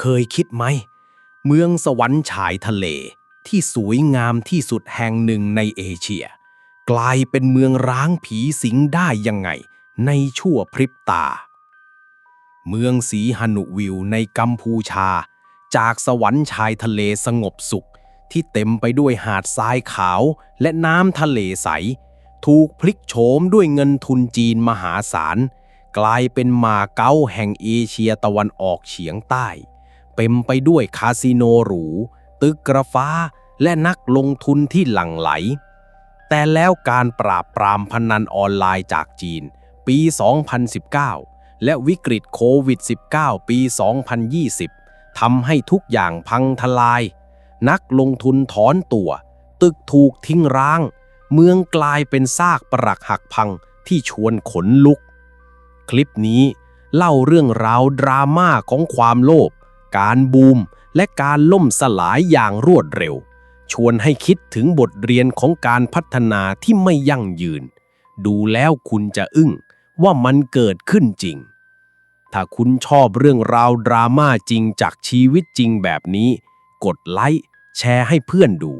เคยคิดไหม เมืองสวรรค์ฉายทะเลที่สวยงามที่สุดแห่งหนึ่งในเอเชีย กลายเป็นเมืองร้างผีสิงได้ยังไง ในชั่วพริบตา เมืองสีหนุวิวในกัมพูชา จากสวรรค์ชายทะเลสงบสุข ที่เต็มไปด้วยหาดทรายขาวและน้ำทะเลใส ถูกพลิกโฉมด้วยเงินทุนจีนมหาศาล กลายเป็นมาเก๊าแห่งเอเชียตะวันออกเฉียงใต้ เต็มไปด้วยคาสิโนหรู ตึกกระฟ้า และนักลงทุนที่หลั่งไหล แต่แล้วการปราบปรามพนันออนไลน์จากจีน ปี 2019 และวิกฤตโควิด -19 ปี 2020ทำให้ทุกอย่างพังทลาย นักลงทุนถอนตัว ตึกถูกทิ้งร้าง เมืองกลายเป็นซากปรักหักพังที่ชวนขนลุก คลิปนี้เล่าเรื่องราวดราม่าของความโลภ การบูม และการล่มสลายอย่างรวดเร็ว ชวนให้คิดถึงบทเรียนของการพัฒนาที่ไม่ยั่งยืน ดูแล้วคุณจะอึ้งว่ามันเกิดขึ้นจริง ถ้าคุณชอบเรื่องราวดราม่าจริงจากชีวิตจริงแบบนี้ กดไลค์แชร์ให้เพื่อนดู